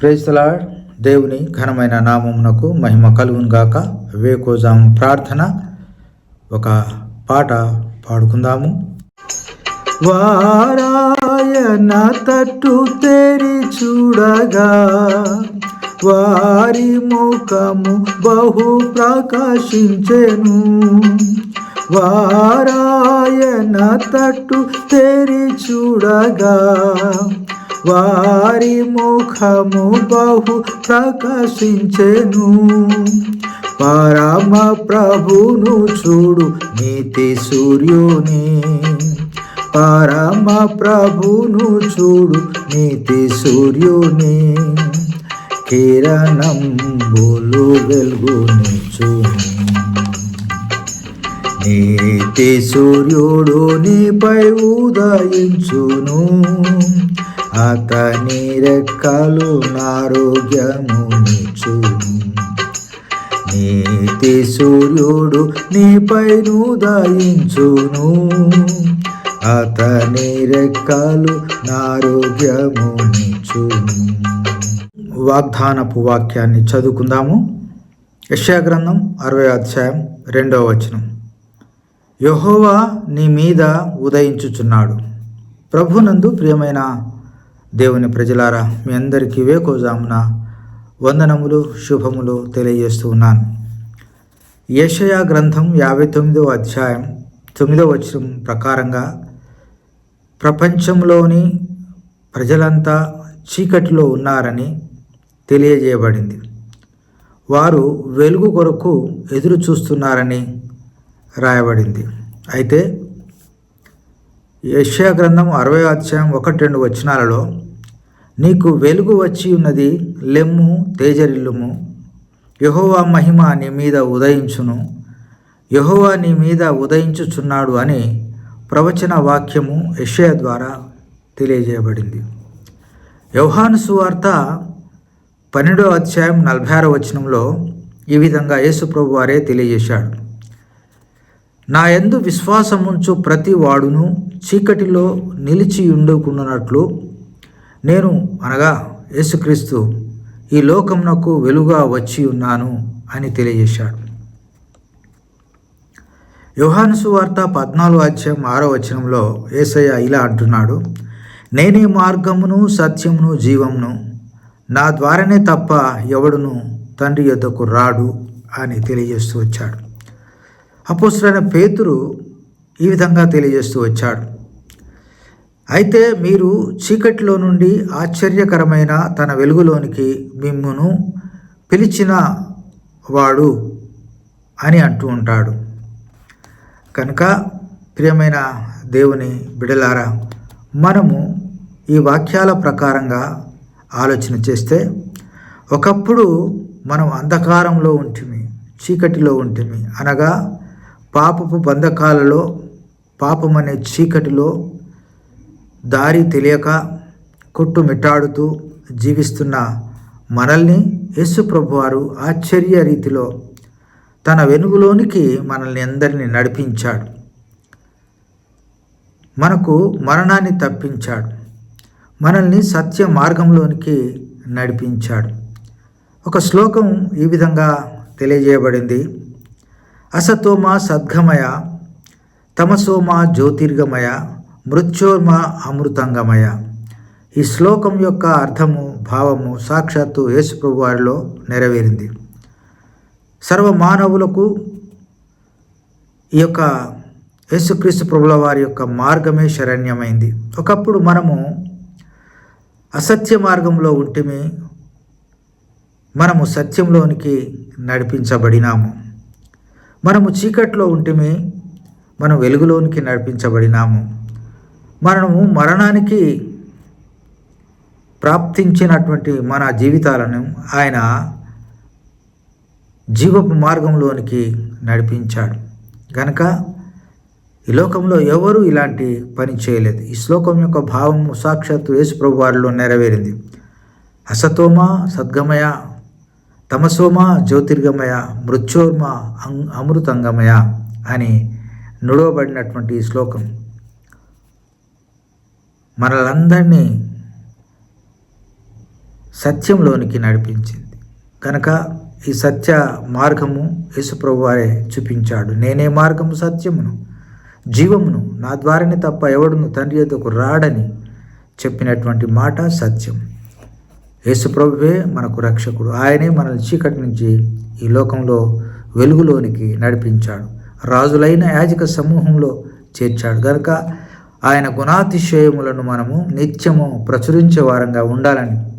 ప్రేస్తలా దేవుని ఘనమైన నామమునకు మహిమ కలుగునుగాక వేకోజాం ప్రార్థన. ఒక పాట పాడుకుందాము. వారాయన తట్టు తెరి చూడగా వారి ముఖము బహు ప్రకాశించెను. వారాయన తట్టు తెరి చూడగా వారి ముఖము బహు ప్రకాశించెను. పరమ ప్రభును చూడు నీతి సూర్యుని. పరమ ప్రభును చూడు నీతి సూర్యుని. కిరణం బోలు వెలుగునిచును నీతి సూర్యుడు నీపై ఉదయించును. అతని రెక్కలు నారోగ్యమునిచును నీతి సూర్యుడు నీపై ఉదయించును. అతని రెక్కలు నారోగ్యమునిచును వాగ్దానపు వాక్యాన్ని చదువుకుందాము. యశాగ్రంథం అరవై అధ్యాయం రెండవ వచనం. యహోవా నీ మీద ఉదయించుచున్నాడు. ప్రభునందు ప్రియమైన దేవుని ప్రజలారా మీ అందరికీ వేకోజామున వందనములు శుభములు తెలియజేస్తూ ఉన్నాను. యషయా గ్రంథం యాభై తొమ్మిదవ అధ్యాయం తొమ్మిదవ వచనం ప్రకారంగా ప్రపంచంలోని ప్రజలంతా చీకటిలో ఉన్నారని తెలియజేయబడింది. వారు వెలుగు కొరకు ఎదురు చూస్తున్నారని రాయబడింది. అయితే యష్యా గ్రంథం అరవై అధ్యాయం ఒకటి రెండు వచనాలలో నీకు వెలుగు వచ్చి ఉన్నది లెమ్ము తేజరిల్లుము. యహోవా మహిమ నీ మీద ఉదయించును. యహోవా నీ మీద ఉదయించుచున్నాడు అని ప్రవచన వాక్యము యషయ ద్వారా తెలియజేయబడింది. యోహాను సువార్త పన్నెండో అధ్యాయం నలభై ఆరో వచనంలో ఈ విధంగా యేసుప్రభు వారే తెలియజేశాడు. నా ఎందు విశ్వాసముంచు ప్రతి వాడును చీకటిలో నిలిచి ఉండుకున్నట్లు నేను అనగా యేసుక్రీస్తు ఈ లోకమునకు వెలుగా వచ్చి ఉన్నాను అని తెలియజేశాడు. యోహాను సువార్త పద్నాలుగు అధ్యాయం ఆరో వచనంలో ఏసయ్య ఇలా అంటున్నాడు నేనే మార్గమును సత్యమును జీవమును నా ద్వారానే తప్ప ఎవడును తండ్రి యొద్దకు రాడు అని తెలియజేస్తూ వచ్చాడు. అపోస్తులైన పేతురు ఈ విధంగా తెలియజేస్తూ వచ్చాడు. అయితే మీరు చీకటిలో నుండి ఆశ్చర్యకరమైన తన వెలుగులోనికి మిమ్మును పిలిచిన వాడు అని అంటూ ఉంటాడు. కనుక ప్రియమైన దేవుని బిడలారా మనము ఈ వాక్యాల ప్రకారంగా ఆలోచన చేస్తే ఒకప్పుడు మనం అంధకారంలో ఉంటిమి చీకటిలో ఉంటిమి అనగా పాపపు బంధకాలలో పాపమనే చీకటిలో దారి తెలియక కొట్టుమిట్టాడుతూ జీవిస్తున్న మనల్ని యేసు ప్రభువారు ఆశ్చర్య రీతిలో తన వెనుగులోనికి మనల్ని అందరినీ నడిపించాడు. మనకు మరణాన్ని తప్పించాడు. మనల్ని సత్య మార్గంలోనికి నడిపించాడు. ఒక శ్లోకం ఈ విధంగా తెలియజేయబడింది. అసతోమ సద్గమయ తమసోమ జ్యోతిర్గమయ మృత్యోర్మ అమృతంగమయ. ఈ శ్లోకం యొక్క అర్థము భావము సాక్షాత్తు యేసుప్రభు వారిలో నెరవేరింది. సర్వ మానవులకు ఈ యొక్క యేసుక్రీస్తు ప్రభుల వారి యొక్క మార్గమే శరణ్యమైంది. ఒకప్పుడు మనము అసత్య మార్గంలో ఉంటిమి మనము సత్యంలోనికి నడిపించబడినాము. మనము చీకట్లో ఉంటిమి మనం వెలుగులోనికి నడిపించబడినాము. మనము మరణానికి ప్రాప్తించినటువంటి మన జీవితాలను ఆయన జీవపు మార్గంలోనికి నడిపించాడు. కనుక ఈ లోకంలో ఎవరు ఇలాంటి పని చేయలేదు. ఈ శ్లోకం యొక్క భావము సాక్షాత్తు యేసుప్రభు వారిలో నెరవేరింది. అసతోమ సద్గమయ తమసోమ జ్యోతిర్గమయ మృత్యోర్మ అం- అమృతంగమయ అని నుడవబడినటువంటి ఈ శ్లోకం. మనలందరినీ సత్యంలోనికి నడిపించింది. కనుక ఈ సత్య మార్గము యేసుప్రభు వారే చూపించాడు. నేనే మార్గము సత్యమును జీవమును నా ద్వారానే తప్ప ఎవడును తండ్రి ఎదుకు రాడని చెప్పినటువంటి మాట సత్యం. యేసుప్రభువే మనకు రక్షకుడు. ఆయనే మనల్ని చీకటి నుంచి ఈ లోకంలో వెలుగులోనికి నడిపించాడు. రాజులైన యాజక సమూహంలో చేర్చాడు. గనుక ఆయన గుణాతిశయములను మనము నిత్యము ప్రచురించే వారంగా ఉండాలని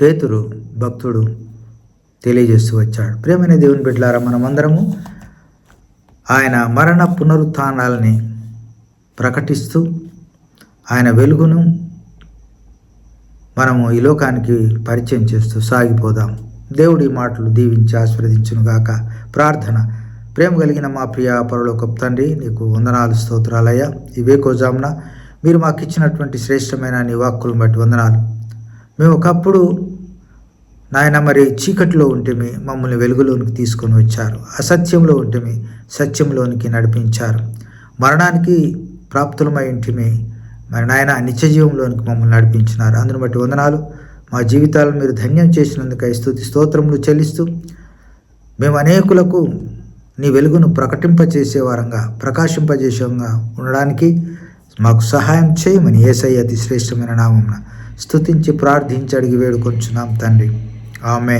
పేతురు భక్తుడు తెలియజేస్తూ వచ్చాడు. ప్రేమైన దేవుని బిడ్డలారా మనమందరము ఆయన మరణ పునరుత్నాలని ప్రకటిస్తూ ఆయన వెలుగును మనము ఈ లోకానికి పరిచయం చేస్తూ సాగిపోదాం. దేవుడి మాటలు దీవించి ఆస్వాదించును గాక. ప్రార్థన. ప్రేమ కలిగిన మా ప్రియ పరలోకపు తండ్రి నీకు వందనాలు స్తోత్రాలయ్యా. ఇవే కోజామున మీరు మాకు ఇచ్చినటువంటి శ్రేష్టమైన నీ వాక్కులను బట్టి వందనాలు. మేము ఒకప్పుడు నాయన మరి చీకటిలో ఉంటేమి మమ్మల్ని వెలుగులోనికి తీసుకొని వచ్చారు. అసత్యంలో ఉంటేమి సత్యంలోనికి నడిపించారు. మరణానికి ప్రాప్తులమై ఉంటేమి మరి నాయన నిత్య జీవంలోనికి మమ్మల్ని నడిపించినారు. అందును బట్టి వందనాలు. మా జీవితాలను మీరు ధన్యం చేసినందుకై స్థుతి స్తోత్రములు చెల్లిస్తూ మేము అనేకులకు నీ వెలుగును ప్రకటింపచేసే వారంగా ప్రకాశింపజేసేంగా ఉండడానికి మాకు సహాయం చేయమని ఏసయ్య అతి శ్రేష్టమైన నామం స్థుతించి ప్రార్థించి అడిగి వేడుకొంచున్నాం తండ్రి. ఆమె